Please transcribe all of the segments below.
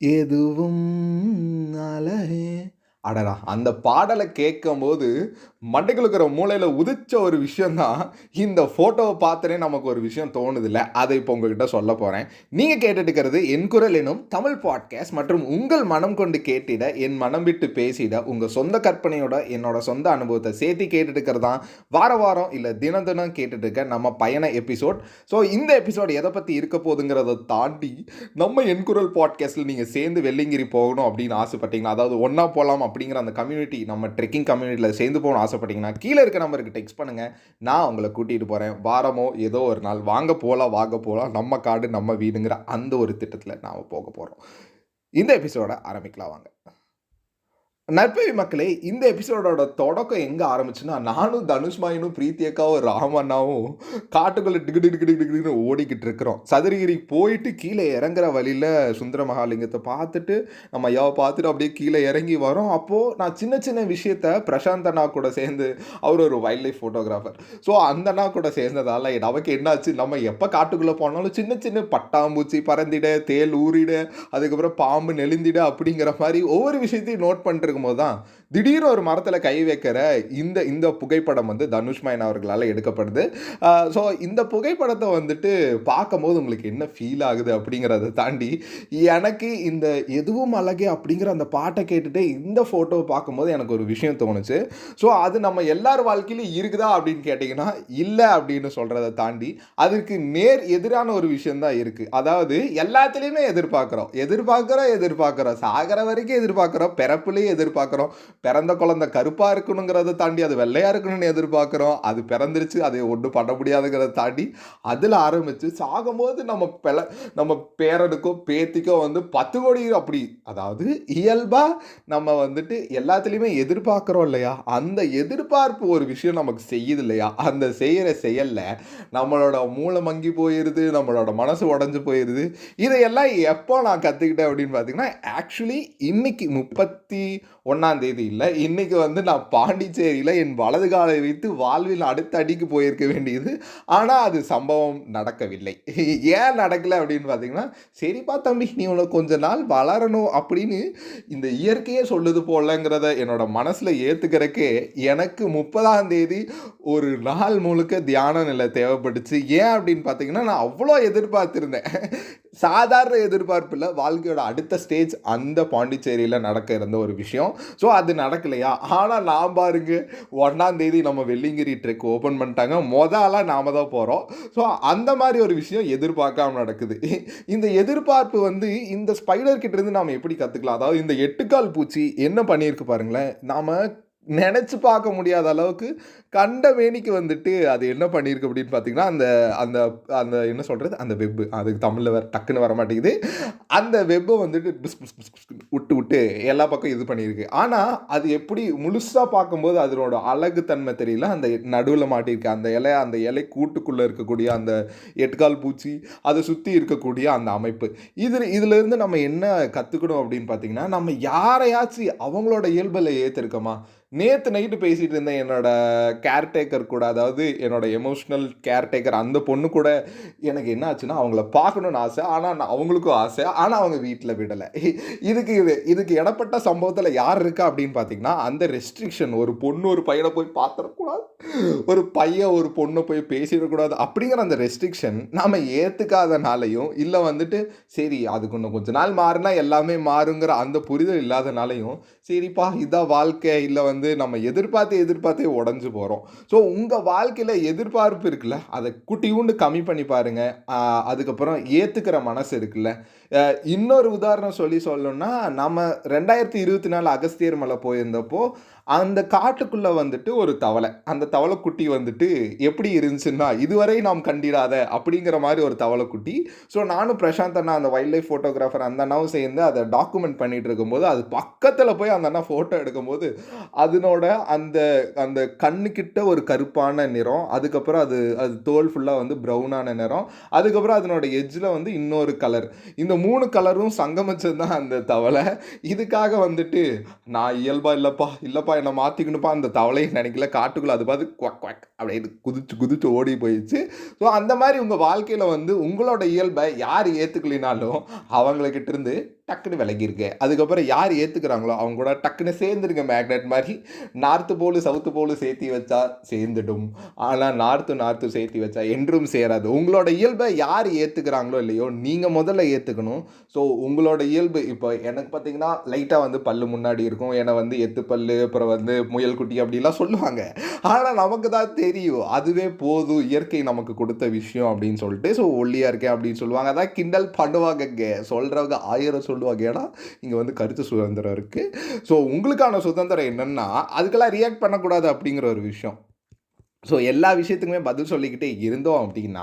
எதுவும் அழகே அடடா! அந்த பாடலை கேட்கும்போது, மண்டைக்குள்ள இருக்கிற உதிச்ச ஒரு விஷயந்தான் இந்த ஃபோட்டோவை பார்த்தனே நமக்கு ஒரு விஷயம் தோணுதில்ல. அதை இப்போ உங்ககிட்ட சொல்ல போகிறேன் நீங்கள் கேட்டுட்டு என் குரல் எனும் தமிழ் பாட்காஸ்ட் மற்றும் உங்கள் மனம் கொண்டு கேட்டிட, என் மனம் விட்டு பேசிட, உங்கள் சொந்த கற்பனையோட என்னோட சொந்த அனுபவத்தை சேர்த்து கேட்டுட்டு தான், வார வாரம் இல்லை தினம் தினம் கேட்டுட்டு நம்ம பயண எபிசோட். ஸோ இந்த எபிசோட் எதை பற்றி இருக்க போதுங்கிறத தாண்டி, நம்ம என் குரல் பாட்காஸ்ட்ல நீங்கள் சேர்ந்து வெள்ளிங்கிரி போகணும் அப்படின்னு ஆசைப்பட்டீங்கன்னா, அதாவது ஒன்றா போகலாம் அப்படிங்கிற அந்த கம்யூனிட்டி நம்ம ட்ரெக்கிங் கம்யூனிட்டியில் சேர்ந்து போகணும் ஆசைப்பட்டீங்கன்னா, கீழே இருக்க நம்பருக்கு டெக்ஸ்ட் பண்ணுங்க. நான் உங்களை கூட்டிட்டு போறேன். வாரமோ ஏதோ ஒரு நாள் வாங்க போகலாம் வாங்க போகலாம் நம்ம காடு நம்ம வீடுங்கிற அந்த ஒரு திட்டத்தில் நாம் போக போகிறோம் இந்த எபிசோட ஆரம்பிக்கலாம் வாங்க. நற்பவி மக்களே, இந்த எபிசோடோட தொடக்கம் எங்கே ஆரம்பிச்சுன்னா, நானும் தனுஷ்மாயினும் பிரீத்தியக்காவும் ராமண்ணாவும் காட்டுக்குள்ளே அண்ணாவும் காட்டுக்குள்ள டிகு டிகு டிகு ஓடிக்கிட்டு இருக்கிறோம். சதுரகிரி போயிட்டு கீழே இறங்குற வழியில் சுந்தர மகாலிங்கத்தை பார்த்துட்டு, நம்ம ஐயாவை பார்த்துட்டு அப்படியே கீழே இறங்கி வரோம். அப்போது நான் சின்ன சின்ன விஷயத்த பிரசாந்த் அண்ணா கூட சேர்ந்து அவர் ஒரு வைல்ட் லைஃப் ஃபோட்டோகிராஃபர். ஸோ அந்த அண்ணா கூட சேர்ந்ததால நமக்கு என்னாச்சு, நம்ம எப்போ காட்டுக்குள்ளே போனாலும் சின்ன சின்ன பட்டாம்பூச்சி பறந்திட, தேள் ஊறிட, அதுக்கப்புறம் பாம்பு நெளிந்திட அப்படிங்கிற மாதிரி ஒவ்வொரு விஷயத்தையும் நோட் பண்ணுறதுக்கு இருக்கும்போது தான், திடீர்னு ஒரு மரத்துல கை வைக்கிற இந்த இந்த புகைப்படம் வந்து தனுஷ் மயன் அவர்களால எடுக்கப்படுது. ஸோ இந்த புகைப்படத்தை வந்துட்டு பார்க்கும்போது உங்களுக்கு என்ன ஃபீல் ஆகுது அப்படிங்கிறத தாண்டி, எனக்கு இந்த எதுவும் அழகே அப்படிங்கிற அந்த பாட்டை கேட்டுட்டு இந்த ஃபோட்டோவை பார்க்கும்போது எனக்கு ஒரு விஷயம் தோணுச்சு. ஸோ அது நம்ம எல்லார் வாழ்க்கையிலும் இருக்குதா அப்படின்னு கேட்டிங்கன்னா இல்லை அப்படின்னு சொல்கிறத தாண்டி, அதுக்கு நேர் எதிரான ஒரு விஷயந்தான் இருக்குது இருக்கு. அதாவது எல்லாத்துலயுமே எதிர்பார்க்கிறோம். எதிர்பார்க்கிறோம், எதிர்பார்க்கிறோம். சாகிற வரைக்கும் எதிர்பார்க்குறோம் பிறப்புலேயே எதிர்பார்க்குறோம் பிறந்த குழந்தை கருப்பாக இருக்கணுங்கிறத தாண்டி அது வெள்ளையாக இருக்கணும்னு எதிர்பார்க்குறோம் அது பிறந்துருச்சு. அதை ஒன்றும் பண்ண முடியாதுங்கிறத தாண்டி, அதில் ஆரம்பித்து சாகும்போது நம்ம பெல நம்ம பேரனுக்கோ, பேத்திக்கோ வந்து பத்து கோடி அப்படி அதாவது இயல்பாக நம்ம வந்துட்டு எல்லாத்துலேயுமே எதிர்பார்க்குறோம் இல்லையா? அந்த எதிர்பார்ப்பு ஒரு விஷயம் நமக்கு செய்யுது இல்லையா? அந்த செய்கிற செயலில் நம்மளோட மூளை மங்கி போயிடுது நம்மளோட மனசு உடஞ்சி போயிடுது இதையெல்லாம் எப்போ நான் கற்றுக்கிட்டேன் அப்படின்னு பார்த்தீங்கன்னா, ஆக்சுவலி இன்னைக்கு 31ஆம் தேதி இல்லை இன்றைக்கி வந்து நான் பாண்டிச்சேரியில் என் வலது காலை வைத்து வாழ்வில் அடுத்த அடிக்கு போயிருக்க வேண்டியது. ஆனால் அது சம்பவம் நடக்கவில்லை. ஏன் நடக்கலை அப்படின்னு பார்த்தீங்கன்னா, சரிப்பா தம்பி நீ உனக்கு கொஞ்ச நாள் வளரணும் அப்படின்னு இந்த இயற்கையே சொல்லுது போலங்கிறத என்னோட மனசில் ஏத்துக்கிறதுக்கே எனக்கு 30ஆம் தேதி ஒரு நாள் முழுக்க தியான நிலை தேவைப்பட்டுச்சு. ஏன் அப்படின்னு பார்த்தீங்கன்னா, நான் அவ்வளோ எதிர்பார்த்துருந்தேன் சாதாரண எதிர்பார்ப்பில் வாழ்க்கையோட அடுத்த ஸ்டேஜ் அந்த பாண்டிச்சேரியில் நடக்க இருந்த ஒரு விஷயம். ஸோ அது நடக்கலையா? ஆனால் நான் பாருங்க 1ஆம் தேதி நம்ம வெள்ளியங்கிரி ட்ரெக் ஓப்பன் பண்ணிட்டாங்க. மொத ஆளா நாம தான் போகிறோம் ஸோ அந்த மாதிரி ஒரு விஷயம் எதிர்பார்க்காம நடக்குது. இந்த எதிர்பார்ப்பு வந்து இந்த ஸ்பைடர் கிட்ட எப்படி கற்றுக்கலாம் அதாவது இந்த எட்டுக்கால் பூச்சி என்ன பண்ணியிருக்கு பாருங்களேன். நாம் நினச்சி பார்க்க முடியாத அளவுக்கு கண்ட மேனிக்கு வந்துட்டு அது என்ன பண்ணியிருக்கு அப்படின்னு பார்த்தீங்கன்னா, அந்த அந்த அந்த என்ன சொல்கிறது அந்த வெப்பு அதுக்கு தமிழில் வர டக்குன்னு வர மாட்டேங்குது. அந்த வெப்பை வந்துட்டு பிஸ் பிஸ் பிஸ் விட்டு விட்டு எல்லா பக்கம் இது பண்ணியிருக்கு. ஆனால் அது எப்படி முழுசாக பார்க்கும்போது அதனோட அழகு தன்மை தெரியல. அந்த நடுவில் மாட்டியிருக்க அந்த இலை, அந்த இலை கூட்டுக்குள்ளே இருக்கக்கூடிய அந்த எட்கால் பூச்சி, அதை சுற்றி இருக்கக்கூடிய அந்த அமைப்பு. இதில் இதிலேருந்து நம்ம என்ன கற்றுக்கணும் அப்படின்னு பார்த்தீங்கன்னா, நம்ம யாரையாச்சும் அவங்களோட இயல்பில் ஏற்றிருக்கோமா நேற்று நைட்டு பேசிகிட்டு இருந்தேன் என்னோட கேர்டேக்கர் கூட. அதாவது என்னோடய எமோஷ்னல் கேர்டேக்கர் அந்த பொண்ணு கூட எனக்கு என்ன ஆச்சுன்னா, அவங்கள பார்க்கணுன்னு ஆசை. ஆனால் நான் அவங்களுக்கும் ஆசை. ஆனால் அவங்க வீட்டில் விடலை இதுக்கு இது இதுக்கு இடப்பட்ட சம்பவத்தில் யார் இருக்கா அப்படின்னு பார்த்தீங்கன்னா, அந்த ரெஸ்ட்ரிக்ஷன் ஒரு பொண்ணு ஒரு பையனை போய் பார்த்துடக்கூடாது ஒரு பையன் ஒரு பொண்ணை போய் பேசிடக்கூடாது அப்படிங்கிற அந்த ரெஸ்ட்ரிக்ஷன் நாம் ஏற்றுக்காதனாலையும் இல்லை வந்துட்டு சரி அதுக்கு இன்னும் கொஞ்ச நாள் மாறுனா எல்லாமே மாறுங்கிற அந்த புரிதல் இல்லாதனாலையும் சரிப்பா இதான் வாழ்க்கை. இல்லை வந்து நம்ம எதிர்பார்த்து எதிர்பார்த்தே உடஞ்சு போகிறோம் போறோம். ஸோ உங்கள் வாழ்க்கையில் எதிர்பார்ப்பு இருக்குல்ல, அதை குட்டியூண்டு கம்மி பண்ணி பாருங்க. அதுக்கப்புறம் ஏற்றுக்கிற மனசு இருக்குல்ல. இன்னொரு உதாரணம் சொல்லி சொல்லணும்னா, நம்ம 2024 அகஸ்தியர் மலை போயிருந்தப்போ, அந்த காட்டுக்குள்ளே வந்துட்டு ஒரு தவளை. அந்த தவளைக்குட்டி வந்துட்டு எப்படி இருந்துச்சுன்னா, "இதுவரை நாம் கண்டிடாத அப்படிங்கிற மாதிரி ஒரு தவளைக்குட்டி. ஸோ நானும் பிரசாந்த் அண்ணா அந்த வைல்ட் லைஃப் ஃபோட்டோகிராஃபர் அந்த அண்ணாவும் சேர்ந்து அதை டாக்குமெண்ட் பண்ணிகிட்டு இருக்கும்போது, அது பக்கத்தில் போய் அந்த அண்ணா ஃபோட்டோ எடுக்கும்போது, அதனோட அந்த அந்த கண்ணுக்கிட்ட ஒரு கருப்பான நிறம். அதுக்கப்புறம் அது அது தோல் ஃபுல்லாக வந்து ப்ரௌனான நிறம். அதுக்கப்புறம் அதனோட எஜ்ஜில் வந்து இன்னொரு கலர். இந்த மூணு கலரும் சங்கமிச்சது தான் அந்த தவளை. இதுக்காக வந்துட்டு, "நான் இயல்பா இல்லைப்பா இல்லைப்பா என்ன மாற்றிக்கணுப்பா அந்த தவளையை நினைக்கல காட்டுக்குள்ளே அது பார்த்து குவக் குவக் அப்படின்னு குதிச்சு குதிச்சு ஓடி போயிடுச்சு. ஸோ அந்த மாதிரி உங்கள் வாழ்க்கையில் வந்து உங்களோட இயல்பை யார் ஏற்றுக்கலினாலும் அவங்ககிட்ட இருந்து டக்குன்னு விலகிருங்க அதுக்கப்புறம் யார் ஏற்றுக்கிறாங்களோ அவங்க கூட டக்குன்னு சேர்ந்துருங்க மேக்னெட் மாதிரி. நார்த்து போல் சவுத்து போல் சேர்த்தி வச்சா சேர்ந்துடும். ஆனால் நார்த்து நார்த்து சேர்த்தி வச்சா என்றும் சேராது. உங்களோட இயல்பை யார் ஏற்றுக்கிறாங்களோ இல்லையோ நீங்கள் முதல்ல ஏற்றுக்கணும் ஸோ உங்களோட இயல்பு இப்போ எனக்கு பார்த்தீங்கன்னா லைட்டாக வந்து பல்லு முன்னாடி இருக்கும். ஏன்னா வந்து எத்து பல்லு அப்புறம் வந்து முயல் குட்டி அப்படிலாம் சொல்லுவாங்க. ஆனால் நமக்கு தான் தெரியும். அதுவே போதும். இயற்கை நமக்கு கொடுத்த விஷயம் அப்படின்னு சொல்லிட்டு ஸோ ஒல்லியாக இருக்கேன் அப்படின்னு சொல்லுவாங்க. அதான் கிண்டல் பண்ணுவாங்கங்க. சொல்கிறவங்க ஆயிரம் சொல்லுவாங்க. ஏன்னா இங்கே வந்து கருத்து சுதந்திரம் இருக்குது ஸோ உங்களுக்கான சுதந்திரம் என்னென்னா அதுக்கெல்லாம் ரியாக்ட் பண்ணக்கூடாது அப்படிங்கிற ஒரு விஷயம். ஸோ எல்லா விஷயத்துக்குமே பதில் சொல்லிக்கிட்டே இருந்தோம் அப்படின்னா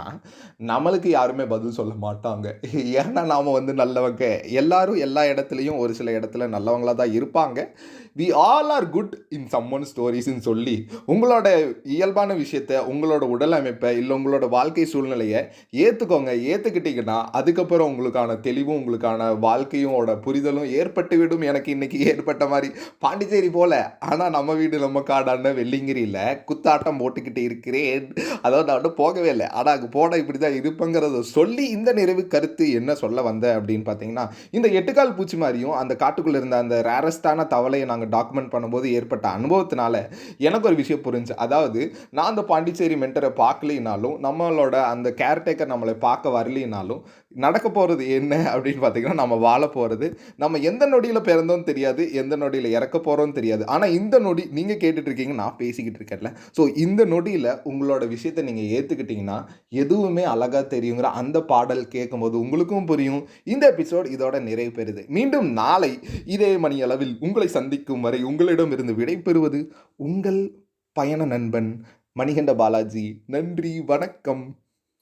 நம்மளுக்கு யாருமே பதில் சொல்ல மாட்டாங்க. ஏன்னா நாம் வந்து நல்லவங்க. எல்லாரும் எல்லா இடத்துலையும் ஒரு சில இடத்துல நல்லவங்களாக தான் இருப்பாங்க. We all are good in common ஸ்டோரிஸ்ன்னு சொல்லி உங்களோட இயல்பான விஷயத்த உங்களோட உடல் அமைப்பை இல்லை உங்களோட வாழ்க்கை சூழ்நிலையை ஏற்றுக்கோங்க ஏற்றுக்கிட்டிங்கன்னா அதுக்கப்புறம் உங்களுக்கான தெளிவும் உங்களுக்கான வாழ்க்கையோட புரிதலும் ஏற்பட்டு விடும் எனக்கு இன்னைக்கு ஏற்பட்ட மாதிரி பாண்டிச்சேரி போல. ஆனால் நம்ம வீடு நம்ம காடான வெள்ளிங்கிரியில் குத்தாட்டம் போட்டுக்கிட்டு இருக்கிறேன். அதாவது நான் போகவே இல்லை. ஆனால் அங்கே போனால் இப்படி தான் இருப்பேங்கிறத சொல்லி இந்த நிறைவு கருத்து என்ன சொல்ல வந்த அப்படின்னு பார்த்தீங்கன்னா இந்த எட்டுக்கால் பூச்சி மாதிரியும் அந்த காட்டுக்குள்ளே இருந்த அந்த ரேரஸ்டான தவளையை நாங்கள் டாக்குமெண்ட் பண்ணும்போது ஏற்பட்ட அனுபவத்தினால எனக்கு ஒரு விஷயம் புரிஞ்சு அதாவது நான் அந்த பாண்டிச்சேரி மென்டரை பார்க்கலினாலும் நம்மளோட அந்த கேர்டேக்கர் நம்மளை பார்க்க வரலினாலும் நடக்க போகிறது என்ன அப்படின்னு பார்த்தீங்கன்னா நம்ம வாழ போகிறது நம்ம எந்த நொடியில் பிறந்தோம் தெரியாது எந்த நொடியில் இறக்க போகிறோம் தெரியாது. ஆனால் இந்த நொடி நீங்கள் கேட்டுட்ருக்கீங்க நான் பேசிக்கிட்டு இருக்கேன்ல. ஸோ இந்த நொடியில் உங்களோட விஷயத்தை நீங்கள் ஏற்றுக்கிட்டிங்கன்னா எதுவுமே அழகாக தெரியுங்கிற அந்த பாடல் கேட்கும்போது உங்களுக்கும் புரியும். இந்த எபிசோட் இதோட நிறைவு பெறுது. மீண்டும் நாளை இதே மணி அளவில் உங்களை சந்திக்கும் வரை உங்களிடமிருந்து விடைபெறுவது உங்கள் பயண நண்பன் மணிகண்ட பாலாஜி. நன்றி வணக்கம்.